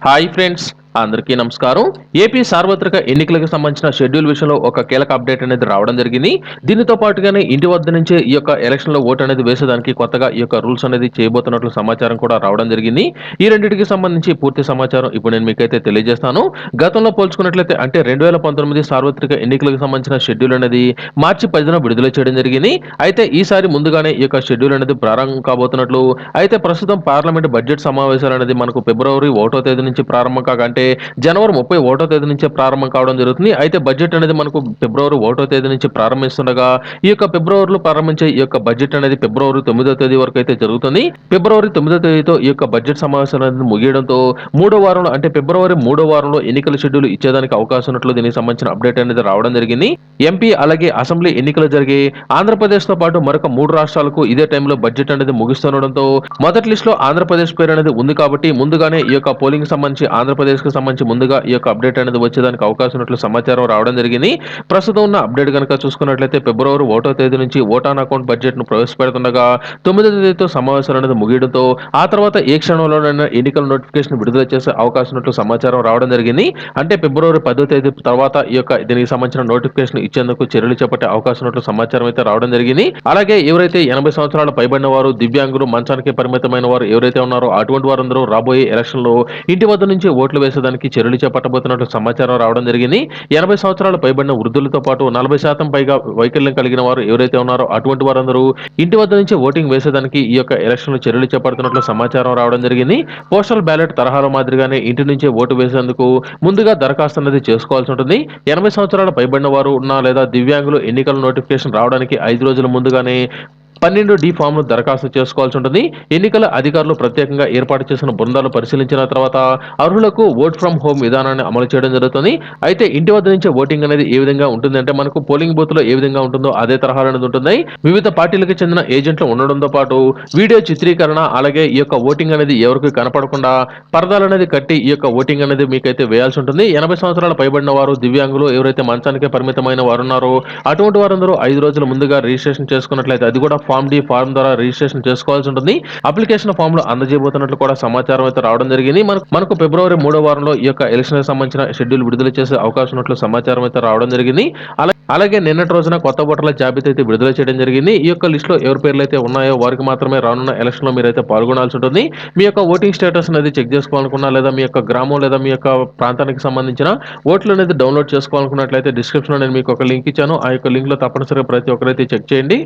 Hi friends అందరికీ నమస్కారం. AP సార్వత్రిక ఎన్నికలకు సంబంధించిన షెడ్యూల్ విషయంలో ఒక కీలక అప్డేట్ అనేది రావడం జరిగింది. దీనితో పాటుగానే ఇంటి వద్ద నుంచే ఈ యొక్క ఎలక్షన్లో ఓటు అనేది వేసేదానికి కొత్తగా ఈ యొక్క రూల్స్ అనేది చేయబోతున్నట్లు సమాచారం కూడా రావడం జరిగింది. ఈ రెండింటికి సంబంధించి పూర్తి సమాచారం ఇప్పుడు నేను మీకైతే తెలియజేస్తాను. గతంలో పోల్చుకున్నట్లయితే అంటే రెండు వేల పంతొమ్మిది సార్వత్రిక ఎన్నికలకు సంబంధించిన షెడ్యూల్ అనేది మార్చి పదిన విడుదల చేయడం జరిగింది. అయితే ఈసారి ముందుగానే ఈ యొక్క షెడ్యూల్ అనేది ప్రారంభం కాబోతున్నట్లు అయితే ప్రస్తుతం పార్లమెంట్ బడ్జెట్ సమావేశాలు అనేది మనకు ఫిబ్రవరి ఒకటో తేదీ నుంచి ప్రారంభం కాగా అంటే ఏంటంటే జనవరి ముప్పై ఒకటో తేదీ నుంచే ప్రారంభం కావడం జరుగుతుంది. అయితే బడ్జెట్ అనేది మనకు ఫిబ్రవరి ఒకటో తేదీ నుంచి ప్రారంభిస్తుండగా ఈ యొక్క ఫిబ్రవరిలో ప్రారంభించే ఈ యొక్క బడ్జెట్ అనేది ఫిబ్రవరి తొమ్మిదో తేదీ వరకు అయితే జరుగుతుంది. ఫిబ్రవరి తొమ్మిదో తేదీతో ఈ యొక్క బడ్జెట్ సమావేశం అనేది ముగియడంతో మూడో వారంలో అంటే ఫిబ్రవరి మూడో వారంలో ఎన్నికల షెడ్యూల్ ఇచ్చేదానికి అవకాశం ఉన్నట్లు దీనికి సంబంధించిన అప్డేట్ అనేది రావడం జరిగింది. ఎంపీ అలాగే అసెంబ్లీ ఎన్నికలు జరిగి ఆంధ్రప్రదేశ్తో పాటు మరొక మూడు రాష్ట్రాలకు ఇదే టైంలో బడ్జెట్ అనేది ముగిస్తుండడంతో మొదటి లిస్ట్లో ఆంధ్రప్రదేశ్ పేరు అనేది ఉంది కాబట్టి ముందుగానే ఈ యొక్క పోలింగ్ సంబంధించి ఆంధ్రప్రదేశ్కు సంబంధించి ముందుగా ఈ యొక్క అప్డేట్ అనేది వచ్చేదానికి అవకాశం ఉన్నట్లు సమాచారం రావడం జరిగింది. ప్రస్తుతం ఉన్న అప్డేట్ కనుక చూసుకున్నట్లయితే ఫిబ్రవరి ఒకటో తేదీ నుంచి ఓటాన్ అకౌంట్ బడ్జెట్ను ప్రవేశపెడుతుండగా తొమ్మిదో తేదీతో సమావేశాలు అనేది ముగియడంతో ఆ తర్వాత ఏ క్షణంలోనైనా ఎన్నికల నోటిఫికేషన్ విడుదల చేసే అవకాశం ఉన్నట్లు సమాచారం రావడం జరిగింది. అంటే ఫిబ్రవరి పదో తేదీ తర్వాత ఈ యొక్క దీనికి సంబంధించిన నోటిఫికేషన్ ఇచ్చేందుకు చర్యలు చేపట్టే అవకాశం ఉన్నట్లు సమాచారం అయితే రావడం జరిగింది. అలాగే ఎవరైతే ఎనభై సంవత్సరాలు పైబడిన వారు దివ్యాంగులు మంచానికి పరిమితమైన వారు ఎవరైతే ఉన్నారో అటువంటి వారందరూ రాబోయే ఎలక్షన్లో ఇంటి వద్ద నుంచి ఓట్లు వేసేదానికి చర్యలు చేపట్టబోతున్నట్లు సమాచారం రావడం జరిగింది. ఎనభై సంవత్సరాల పైబడిన వృద్ధులతో పాటు నలభై శాతం పైగా వైకల్యం కలిగిన వారు ఎవరైతే ఉన్నారో అటువంటి వారందరూ ఇంటి వద్ద నుంచి ఓటింగ్ వేసేదానికి ఈ యొక్క ఎలక్షన్ చర్యలు చేపడుతున్నట్లు సమాచారం రావడం జరిగింది. పోస్టల్ బ్యాలెట్ తరహాలో మాదిరిగానే ఇంటి నుంచే ఓటు వేసేందుకు ముందుగా దరఖాస్తు అనేది చేసుకోవాల్సి ఉంటుంది. ఎనభై సంవత్సరాల పైబడిన వారు ఉన్న లేదా దివ్యాంగులు ఎన్నికల నోటిఫికేషన్ రావడానికి ఐదు రోజుల ముందుగానే పన్నెండు డి ఫామ్ను దరఖాస్తు చేసుకోవాల్సి ఉంటుంది. ఎన్నికల అధికారులు ప్రత్యేకంగా ఏర్పాటు చేసిన బృందాలు పరిశీలించిన తర్వాత అర్హులకు ఓట్ ఫ్రమ్ హోమ్ విధానాన్ని అమలు చేయడం జరుగుతుంది. అయితే ఇంటి వద్ద నుంచే ఓటింగ్ అనేది ఏ విధంగా ఉంటుంది అంటే మనకు పోలింగ్ బూత్లో ఏ విధంగా ఉంటుందో అదే తరహాలో అనేది ఉంటుంది. వివిధ పార్టీలకు చెందిన ఏజెంట్లు ఉండడంతో పాటు వీడియో చిత్రీకరణ అలాగే ఈ యొక్క ఓటింగ్ అనేది ఎవరికి కనపడకుండా పరదాలు అనేది కట్టి ఈ యొక్క ఓటింగ్ అనేది మీకైతే వేయాల్సి ఉంటుంది. ఎనభై సంవత్సరాల పైబడిన వారు దివ్యాంగులు ఎవరైతే మంచానికే పరిమితమైన వారు ఉన్నారో అటువంటి వారందరూ ఐదు రోజుల ముందుగా రిజిస్ట్రేషన్ చేసుకున్నట్లయితే అది కూడా ఫామ్ డి ఫార్మ్ ద్వారా రిజిస్ట్రేషన్ చేసుకోవాల్సి ఉంటుంది. అప్లికేషన్ ఫామ్లో అందజేయబోతున్నట్లు కూడా సమాచారం అయితే రావడం జరిగింది. మనకు మనకు ఫిబ్రవరి మూడో వారంలో ఈ యొక్క ఎలక్షన్ సంబంధించిన షెడ్యూల్ విడుదల చేసే అవకాశం ఉన్నట్లు సమాచారం అయితే రావడం జరిగింది. అలాగే అలాగే నిన్నటి రోజున కొత్త ఓటర్ల జాబితా అయితే విడుదల చేయడం జరిగింది. ఈ యొక్క లిస్ట్లో ఎవరి పేర్లు అయితే ఉన్నాయో వారికి మాత్రమే రానున్న ఎలక్షన్లో మీరైతే పాల్గొనాల్సి ఉంటుంది. మీ యొక్క ఓటింగ్ స్టేటస్ అనేది చెక్ చేసుకోవాలనుకున్నా లేదా మీ యొక్క గ్రామం లేదా మీ యొక్క ప్రాంతానికి సంబంధించిన ఓట్లు అనేది డౌన్లోడ్ చేసుకోవాలనుకున్నట్లయితే డిస్క్రిప్షన్లో నేను మీకు ఒక లింక్ ఇచ్చాను. ఆ యొక్క లింక్లో తప్పనిసరిగా ప్రతి ఒక్కరైతే చెక్ చేయండి.